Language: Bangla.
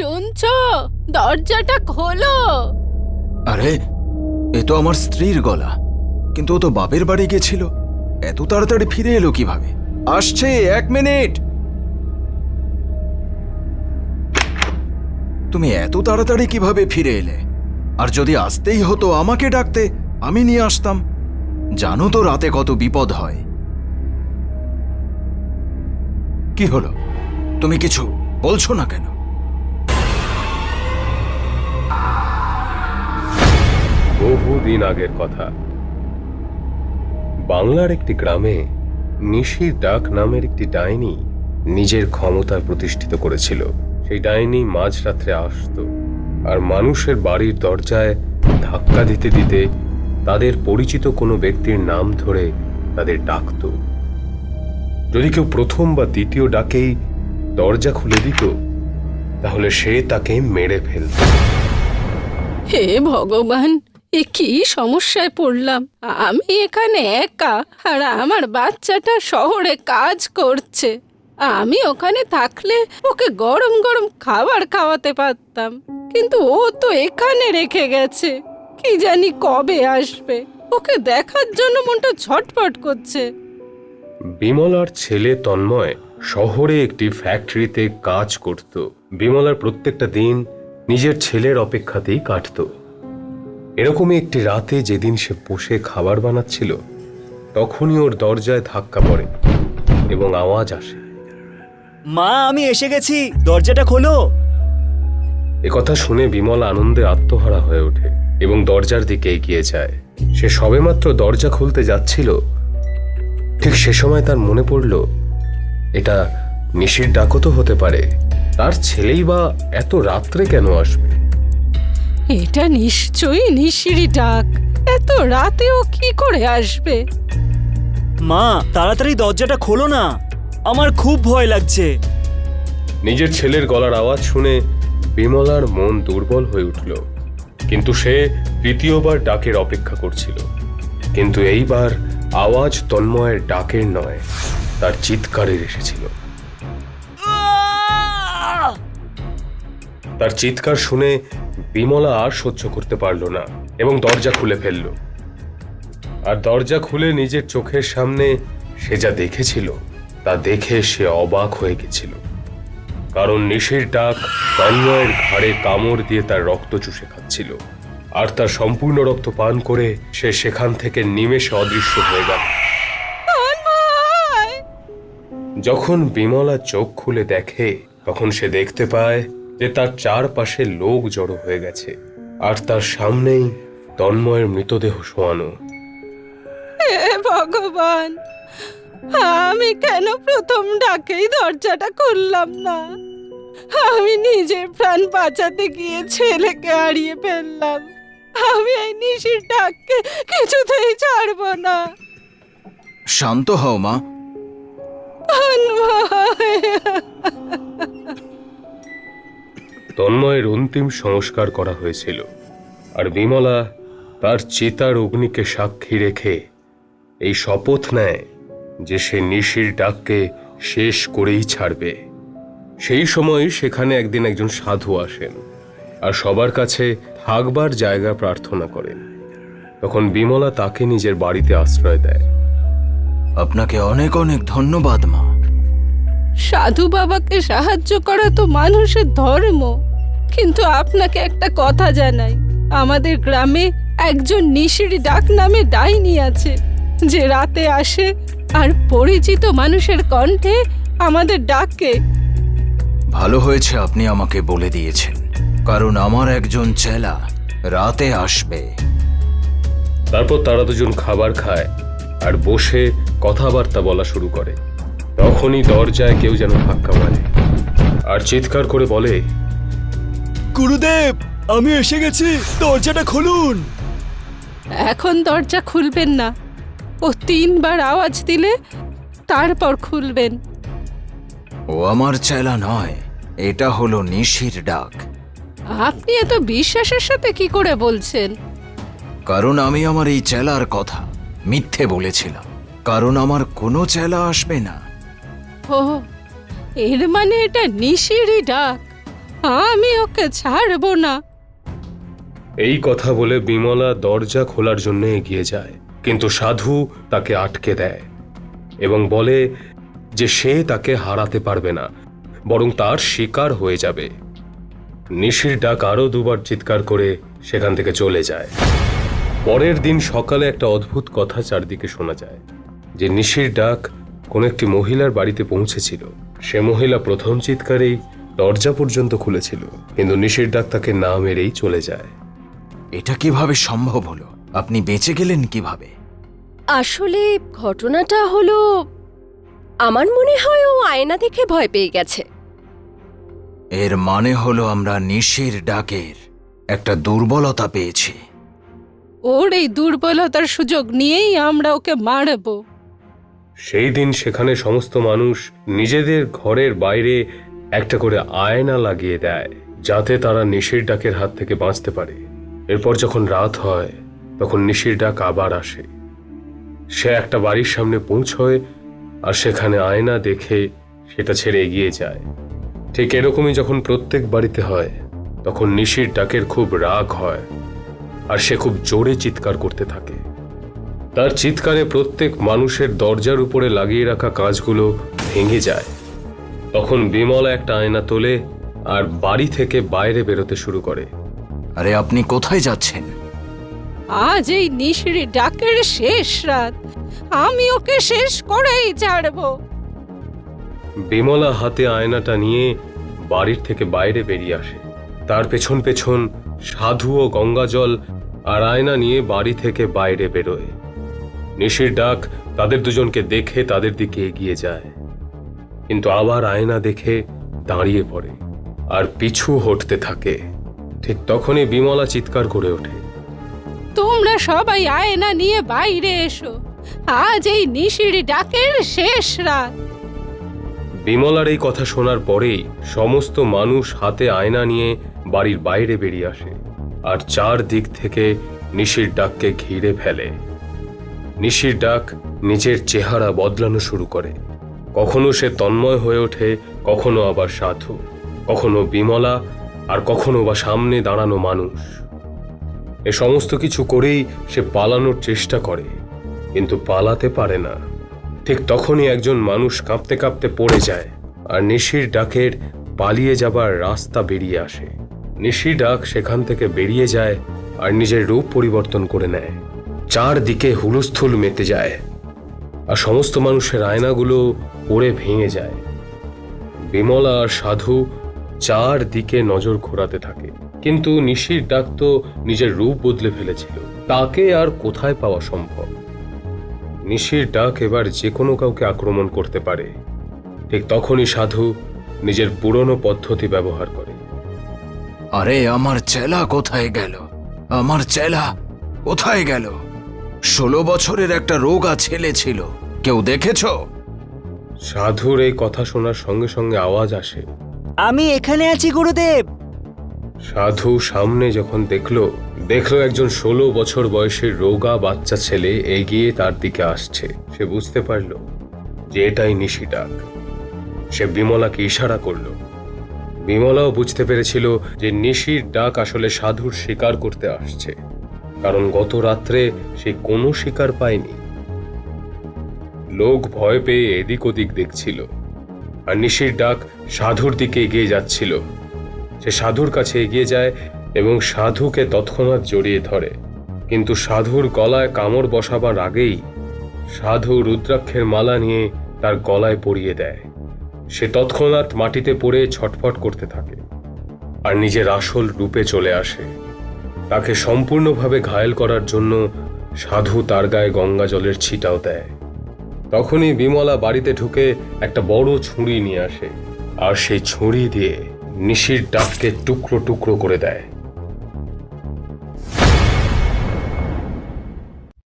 শুনছো? দরজাটা খোলো। আরে, এ তো আমার স্ত্রীর গলা। কিন্তু ও তো বাপের বাড়ি গেছিল। এত তাড়াতাড়ি ফিরে এলো কীভাবে? আসছে, এক মিনিট। তুমি এত তাড়াতাড়ি কীভাবে ফিরে এলে? আর যদি আসতেই হতো আমাকে ডাকতে, আমি নিয়ে আসতাম। জানো তো রাতে কত বিপদ হয়। কি হলো? তুমি কিছু বলছো না কেন? বহুদিন আগের কথা। বাংলার একটি গ্রামে নিশির ডাক নামের একটি ডাইনি নিজের ক্ষমতা প্রতিষ্ঠিত করেছিল। সেই ডাইনি মাঝরাত্রে আসতো আর মানুষের বাড়ির দরজায় ধাক্কা দিতে দিতে তাদের পরিচিত কোনো ব্যক্তির নাম ধরে তাদের ডাকতো। যদি কেউ প্রথম বা দ্বিতীয় ডাকেই দরজা খুলে দিত, তাহলে সে তাকে মেরে ফেলত। হে ভগবান! এ কি সমস্যায় পড়লাম। আমি এখানে একা আর আমার বাচ্চাটা শহরে কাজ করছে। আমি ওখানে থাকলে ওকে গরম গরম খাবার খাওয়াতে পারতাম। কিন্তু ও তো এখানে রেখে গেছে। কি জানি কবে আসবে। ওকে দেখার জন্য মনটা ছটফট করছে। বিমলার ছেলে তন্ময় শহরে একটি ফ্যাক্টরিতে কাজ করত। বিমলার প্রত্যেকটা দিন নিজের ছেলের অপেক্ষাতেই কাটত। এরকমই একটি রাতে যেদিন সে বসে খাবার বানাচ্ছিল তখনই ওর দরজায় ধাক্কা পড়ে এবং আওয়াজ আসে। মা আমি এসে গেছি দরজাটা খোলো। একথা শুনে বিমল আনন্দে আত্মহারা হয়ে ওঠে এবং দরজার দিকে এগিয়ে যায়। সে সবেমাত্র দরজা খুলতে যাচ্ছিল ঠিক সে সময় তার মনে পড়ল এটা নিশির ডাকও তো হতে পারে তার ছেলেই বা এত রাত্রে কেন আসবে? এটা নিশ্চয়ই নিশিরি ডাক। এত রাতেও কি করে আসবে? মা তাড়াতাড়ি দরজাটা খোলো না। আমার খুব ভয় লাগছে। নিজের ছেলের গলার আওয়াজ শুনে বিমলার মন দুর্বল হয়ে উঠল। কিন্তু সে তৃতীয়বার ডাকের অপেক্ষা করছিল। কিন্তু এইবার আওয়াজ তন্ময়ের ডাকের নয় তার চিৎকারের এসেছিল। তার চিৎকার শুনে বিমলা আর সহ্য করতে পারল না এবং দরজা খুলে ফেলল। আর দরজা খুলে নিজের চোখের সামনে সে যা দেখেছিল তা দেখে সে অবাক হয়ে গেছিল। কারণ নিশির ডাক তন্ময়ের ঘাড়ে কামড় দিয়ে তার রক্ত চুষে খাচ্ছিল। আর তার সম্পূর্ণ রক্ত পান করে সে সেখান থেকে নিমেষে অদৃশ্য হয়ে গেল। যখন বিমলা চোখ খুলে দেখে তখন সে দেখতে পায় যে তার চারপাশে লোক জড়ো হয়ে গেছে। আর তার সামনেই তন্ময়ের মৃতদেহ শোয়ানো। ভগবান আমি কেন প্রথম ডাকেই দরজাটা খুললাম না? আমি নিজের প্রাণ বাঁচাতে গিয়ে ছেলেকে হারিয়ে ফেললাম। আমি এই নিশির ডাককে কিছুতেই ছাড়বো না। শান্ত হও মা। তন্ময়! তন্ময়ের অন্তিম সংস্কার করা হয়েছিল। আর বিমলা তার চিতার অগ্নিকে সাক্ষী রেখে এই শপথ নেয় যে সে নিশির ডাককে শেষ করেই ছাড়বে। সেই সময় সেখানে একদিন একজন সাধু আসেন আর সবার কাছে থাকবার জায়গা প্রার্থনা করেন। তখন বিমলা তাকে নিজের বাড়িতে আশ্রয় দেয়। আপনাকে অনেক অনেক ধন্যবাদ, মা। সাধু বাবাকে সাহায্য করা তো মানুষের ধর্ম। কিন্তু আপনাকে একটা কথা জানাই আমাদের গ্রামে একজন নিশির ডাক নামে ডাইনি আছে যে রাতে আসে আর পরিচিত মানুষের কণ্ঠে আমাদের ডাকে। ভালো হয়েছে আপনি আমাকে বলে দিয়েছেন কারণ আমার একজন চেলা রাতে আসবে। তারপর তারা দুজন খাবার খায় আর বসে কথাবার্তা বলা শুরু করে। তখনই দরজায় কেউ যেন ধাক্কা মারে। আর চিৎকার করে বলে গুরুদেব আমি এসে গেছি দরজাটা খুলুন। এখন দরজা খুলবেন না। ও তিনবার আওয়াজ দিলে তারপর খুলবেন। ও আমার চেলা নয় এটা হলো নিশির ডাক। আপনি এত বিশ্বাসের সাথে কি করে বলছেন? কারণ আমি আমার এই চেলার কথা মিথ্যে বলেছিলাম। কারণ আমার কোনো চেলা আসবে না। ও এর মানে এটা নিশিরই ডাক। আমি ওকে ছাড়বো না। এই কথা বলে বিমলা দরজা খোলার জন্য এগিয়ে যায়, কিন্তু সাধু তাকে আটকে দেয় এবং বলে যে সে তাকে হারাতে পারবে না, বরং তার শিকার হয়ে যাবে। নিশির ডাক আরও দুবার চিৎকার করে সেখান থেকে চলে যায়। পরের দিন সকালে একটা অদ্ভুত কথা চারদিকে শোনা যায়, যে নিশির ডাক কোন একটি মহিলার বাড়িতে পৌঁছেছিল। সে মহিলা প্রথম চিৎকারেই দরজা পর্যন্ত খুলেছিল কিন্তু নিশির ডাক তাকে না মেরেই চলে যায়। এটা কীভাবে সম্ভব হলো? আপনি বেঁচে গেলেন কীভাবে? আসলে ঘটনাটা হলো আমার মনে হয় ও আয়না দেখে ভয় পেয়ে গেছে। এর মানে হলো আমরা নিশির ডাকের একটা দুর্বলতা পেয়েছি। ওর এই দুর্বলতার সুযোগ নিয়েই আমরা ওকে মারবো। সেই দিন সেখানে সমস্ত মানুষ নিজেদের ঘরের বাইরে একটা করে আয়না লাগিয়ে দেয়, যাতে তারা নিশির ডাকের হাত থেকে বাঁচতে পারে। এরপর যখন রাত হয়, তখন নিশির ডাক আবার আসে। সে একটা বাড়ির সামনে পৌঁছয় আর সেখানে আয়না দেখে সেটা ছেড়ে এগিয়ে যায়। ঠিক এরকমই যখন প্রত্যেক বাড়িতে হয়, তখন নিশির ডাকের খুব রাগ হয় আর সে খুব জোরে চিৎকার করতে থাকে। তার চিৎকারে প্রত্যেক মানুষের দরজার উপরে লাগিয়ে রাখা কাঁচগুলো ভেঙে যায়। তখন বিমলা একটা আয়না তোলে আর বাড়ি থেকে বাইরে বেরোতে শুরু করে। আরে আপনি কোথায় যাচ্ছেন? আজ এই নিশিরি ডাকের শেষ রাত। আমি ওকে শেষ করেই ছাড়বো। বিমলা হাতে আয়নাটা নিয়ে বাড়ির থেকে বাইরে বেরিয়ে আসে। তার পেছন পেছন সাধু ও গঙ্গাজল আর আয়না নিয়ে বাড়ি থেকে বাইরে বেরোয়। নিশির ডাক তাদের দুজনকে দেখে তাদের দিকে এগিয়ে যায়। কিন্তু আবার আয়না দেখে দাঁড়িয়ে পড়ে আর পিছু হটতে থাকে। ঠিক তখনই বিমলা চিৎকার করে ওঠে। তোমরা সবাই আয়না নিয়ে বাইরে এসো। আজ এই নিশিরি ডাকের শেষ রাত। বিমলার এই কথা শোনার পরেই সমস্ত মানুষ হাতে আয়না নিয়ে বাড়ির বাইরে বেরিয়ে আসে আর চার দিক থেকে নিশির ডাককে ঘিরে ফেলে। নিশির ডাক নিজের চেহারা বদলানো শুরু করে। কখনো সে তন্ময় হয়ে ওঠে, কখনো আবার সাধু, কখনো বিমলা, আর কখনো বা সামনে দাঁড়ানো মানুষ। এ সমস্ত কিছু করেই সে পালানোর চেষ্টা করে, কিন্তু পালাতে পারে না। ঠিক তখনই একজন মানুষ কাঁপতে কাঁপতে পড়ে যায়, আর নিশির ডাকের পালিয়ে যাবার রাস্তা বেরিয়ে আসে। নিশি ডাক সেখান থেকে বেরিয়ে যায়, আর নিজের রূপ পরিবর্তন করে নেয়। চারদিকে হুলস্থুল মেতে যায় আর সমস্ত মানুষের আয়নাগুলো পড়ে ভেঙে যায়। বিমলা আর সাধু চার দিকে নজর ঘোরাতে থাকে। কিন্তু নিশির ডাক তো নিজের রূপ বদলে ফেলেছিল। তাকে আর কোথায় পাওয়া সম্ভব? নিশির ডাক এবার যে কোনো কাউকে আক্রমণ করতে পারে। ঠিক তখনই সাধু নিজের পুরনো পদ্ধতি ব্যবহার করে। আরে, আমার চেলা কোথায় গেল? আমার চেলা কোথায় গেল? ষোলো বছরের একটা রোগা ছেলে ছিল। কেউ দেখেছ? সাধুর এই কথা শোনার সঙ্গে সঙ্গে আওয়াজ আসে। আমি এখানে আছি গুরুদেব। সাধু সামনে যখন দেখল দেখল একজন ষোলো বছর বয়সের রোগা বাচ্চা ছেলে এগিয়ে তার দিকে আসছে। সে বুঝতে পারল যে এটাই নিশি ডাক। সে বিমলাকে ইশারা করল। বিমলাও বুঝতে পেরেছিল যে নিশির ডাক আসলে সাধুর শিকার করতে আসছে। কারণ গত রাত্রে সে কোনো শিকার পায়নি। লোক ভয় পেয়ে এদিক ওদিক দেখছিল। আর নিশির ডাক সাধুর দিকে এগিয়ে যাচ্ছিল। সে সাধুর কাছে এগিয়ে যায় এবং সাধুকে তৎক্ষণাৎ জড়িয়ে ধরে। কিন্তু সাধুর গলায় কামড় বসাবার আগেই সাধু রুদ্রাক্ষের মালা নিয়ে তার গলায় পরিয়ে দেয়। সে তৎক্ষণাৎ মাটিতে পড়ে ছটফট করতে থাকে। আর নিজের আসল রূপে চলে আসে। তাকে সম্পূর্ণভাবে ঘায়েল করার জন্য সাধু তার গায়ে গঙ্গা জলের ছিটাও দেয়। তখনই বিমলা বাড়িতে ঢুকে একটা বড় ছুরি নিয়ে আসে, আর সেই ছুরি দিয়ে নিশির ডাককে টুকরো টুকরো করে দেয়।